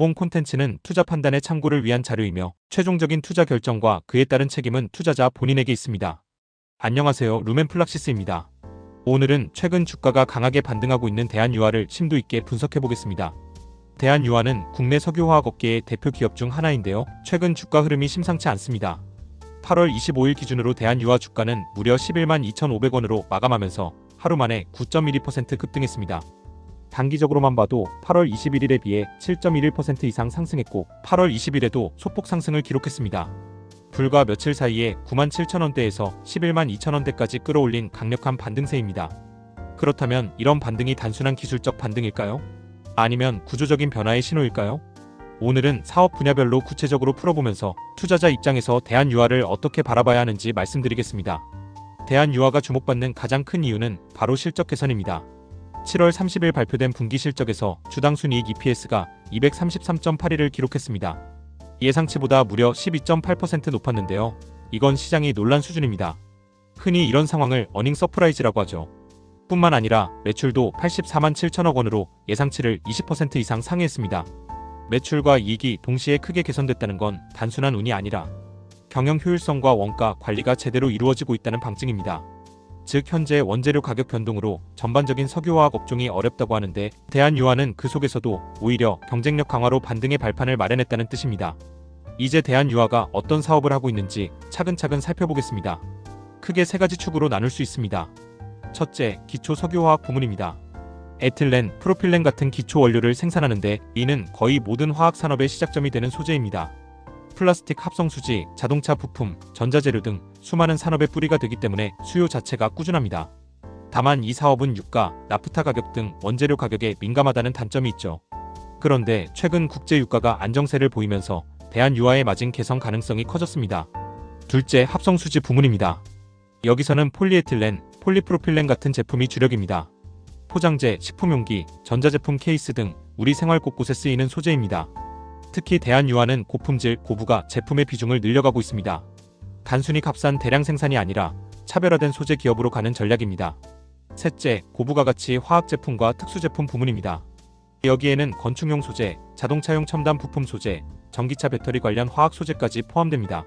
본 콘텐츠는 투자 판단의 참고를 위한 자료이며 최종적인 투자 결정과 그에 따른 책임은 투자자 본인에게 있습니다. 안녕하세요. 루멘플락시스입니다. 오늘은 최근 주가가 강하게 반등하고 있는 대한유화를 심도 있게 분석해 보겠습니다. 대한유화는 국내 석유화학 업계의 대표 기업 중 하나인데요. 최근 주가 흐름이 심상치 않습니다. 8월 25일 기준으로 대한유화 주가는 무려 11만 2,500원으로 마감하면서 하루 만에 9.12% 급등했습니다. 단기적으로만 봐도 8월 21일에 비해 7.11% 이상 상승했고 8월 20일에도 소폭 상승을 기록했습니다. 불과 며칠 사이에 9만 7천 원대에서 11만 2천 원대까지 끌어올린 강력한 반등세입니다. 그렇다면 이런 반등이 단순한 기술적 반등일까요? 아니면 구조적인 변화의 신호일까요? 오늘은 사업 분야별로 구체적으로 풀어보면서 투자자 입장에서 대한 유화를 어떻게 바라봐야 하는지 말씀드리겠습니다. 대한 유화가 주목받는 가장 큰 이유는 바로 실적 개선입니다. 7월 30일 발표된 분기 실적에서 주당 순이익 EPS가 233.81을 기록했습니다. 예상치보다 무려 12.8% 높았는데요. 이건 시장이 놀란 수준입니다. 흔히 이런 상황을 어닝 서프라이즈라고 하죠. 뿐만 아니라 매출도 84만 7천억 원으로 예상치를 20% 이상 상회했습니다. 매출과 이익이 동시에 크게 개선됐다는 건 단순한 운이 아니라 경영 효율성과 원가 관리가 제대로 이루어지고 있다는 방증입니다. 즉 현재 원재료 가격 변동으로 전반적인 석유화학 업종이 어렵다고 하는데 대한유화는 그 속에서도 오히려 경쟁력 강화로 반등의 발판을 마련했다는 뜻입니다. 이제 대한유화가 어떤 사업을 하고 있는지 차근차근 살펴보겠습니다. 크게 세 가지 축으로 나눌 수 있습니다. 첫째, 기초 석유화학 부문입니다. 에틸렌, 프로필렌 같은 기초 원료를 생산하는데 이는 거의 모든 화학 산업의 시작점이 되는 소재입니다. 플라스틱 합성 수지, 자동차 부품, 전자재료 등 수많은 산업의 뿌리가 되기 때문에 수요 자체가 꾸준합니다. 다만 이 사업은 유가, 나프타 가격 등 원재료 가격에 민감하다는 단점이 있죠. 그런데 최근 국제 유가가 안정세를 보이면서 대한 유화에 맞은 개선 가능성이 커졌습니다. 둘째, 합성 수지 부문입니다. 여기서는 폴리에틸렌, 폴리프로필렌 같은 제품이 주력입니다. 포장재, 식품용기, 전자제품 케이스 등 우리 생활 곳곳에 쓰이는 소재입니다. 특히 대한유화는 고품질, 고부가 제품의 비중을 늘려가고 있습니다. 단순히 값싼 대량 생산이 아니라 차별화된 소재 기업으로 가는 전략입니다. 셋째, 고부가 가치 화학 제품과 특수 제품 부문입니다. 여기에는 건축용 소재, 자동차용 첨단 부품 소재, 전기차 배터리 관련 화학 소재까지 포함됩니다.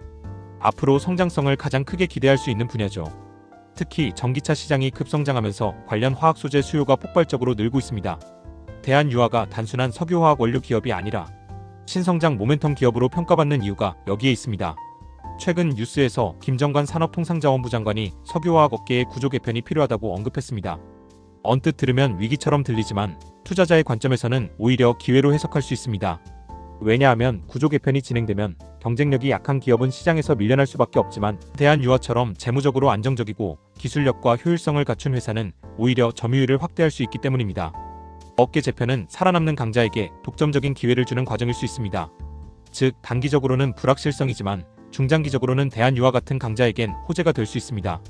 앞으로 성장성을 가장 크게 기대할 수 있는 분야죠. 특히 전기차 시장이 급성장하면서 관련 화학 소재 수요가 폭발적으로 늘고 있습니다. 대한유화가 단순한 석유화학 원료 기업이 아니라 신성장 모멘텀 기업으로 평가받는 이유가 여기에 있습니다. 최근 뉴스에서 김정관 산업통상자원부 장관이 석유화학 업계의 구조 개편이 필요하다고 언급했습니다. 언뜻 들으면 위기처럼 들리지만 투자자의 관점에서는 오히려 기회로 해석할 수 있습니다. 왜냐하면 구조 개편이 진행되면 경쟁력이 약한 기업은 시장에서 밀려날 수밖에 없지만 대한유화처럼 재무적으로 안정적이고 기술력과 효율성을 갖춘 회사는 오히려 점유율을 확대할 수 있기 때문입니다. 업계 재편은 살아남는 강자에게 독점적인 기회를 주는 과정일 수 있습니다. 즉 단기적으로는 불확실성이지만 중장기적으로는 대한유화 같은 강자에겐 호재가 될 수 있습니다.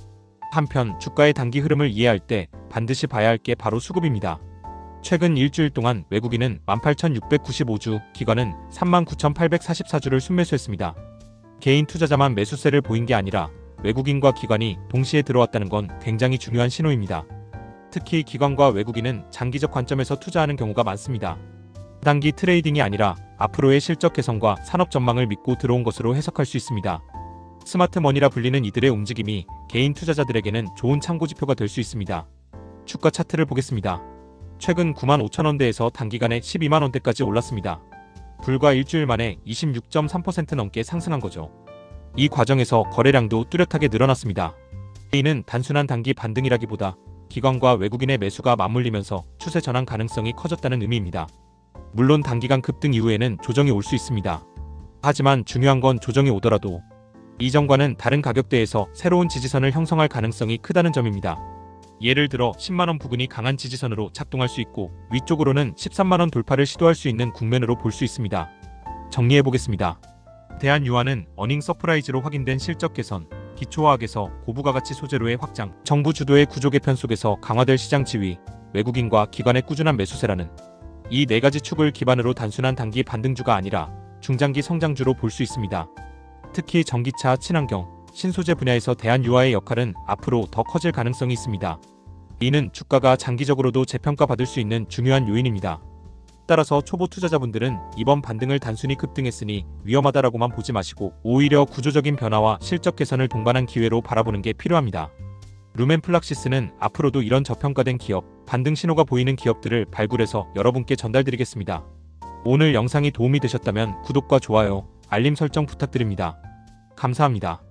한편 주가의 단기 흐름을 이해할 때 반드시 봐야 할 게 바로 수급입니다. 최근 일주일 동안 외국인은 18,695주, 기관은 39,844주를 순매수했습니다. 개인 투자자만 매수세를 보인 게 아니라 외국인과 기관이 동시에 들어왔다는 건 굉장히 중요한 신호입니다. 특히 기관과 외국인은 장기적 관점에서 투자하는 경우가 많습니다. 단기 트레이딩이 아니라 앞으로의 실적 개선과 산업 전망을 믿고 들어온 것으로 해석할 수 있습니다. 스마트 머니라 불리는 이들의 움직임이 개인 투자자들에게는 좋은 참고 지표가 될 수 있습니다. 주가 차트를 보겠습니다. 최근 9만 5천 원대에서 단기간에 12만 원대까지 올랐습니다. 불과 일주일 만에 26.3% 넘게 상승한 거죠. 이 과정에서 거래량도 뚜렷하게 늘어났습니다. 이는 단순한 단기 반등이라기보다 기관과 외국인의 매수가 맞물리면서 추세 전환 가능성이 커졌다는 의미입니다. 물론 단기간 급등 이후에는 조정이 올 수 있습니다. 하지만 중요한 건 조정이 오더라도 이전과는 다른 가격대에서 새로운 지지선을 형성할 가능성이 크다는 점입니다. 예를 들어 10만원 부근이 강한 지지선으로 작동할 수 있고 위쪽으로는 13만원 돌파를 시도할 수 있는 국면으로 볼 수 있습니다. 정리해 보겠습니다. 대한 유화는 어닝 서프라이즈로 확인된 실적 개선, 기초화학에서 고부가 가치 소재로의 확장, 정부 주도의 구조 개편 속에서 강화될 시장 지위, 외국인과 기관의 꾸준한 매수세라는 이 네 가지 축을 기반으로 단순한 단기 반등주가 아니라 중장기 성장주로 볼 수 있습니다. 특히 전기차, 친환경, 신소재 분야에서 대한 유화의 역할은 앞으로 더 커질 가능성이 있습니다. 이는 주가가 장기적으로도 재평가받을 수 있는 중요한 요인입니다. 따라서 초보 투자자분들은 이번 반등을 단순히 급등했으니 위험하다라고만 보지 마시고 오히려 구조적인 변화와 실적 개선을 동반한 기회로 바라보는 게 필요합니다. 루멘플락시스는 앞으로도 이런 저평가된 기업, 반등 신호가 보이는 기업들을 발굴해서 여러분께 전달드리겠습니다. 오늘 영상이 도움이 되셨다면 구독과 좋아요, 알림 설정 부탁드립니다. 감사합니다.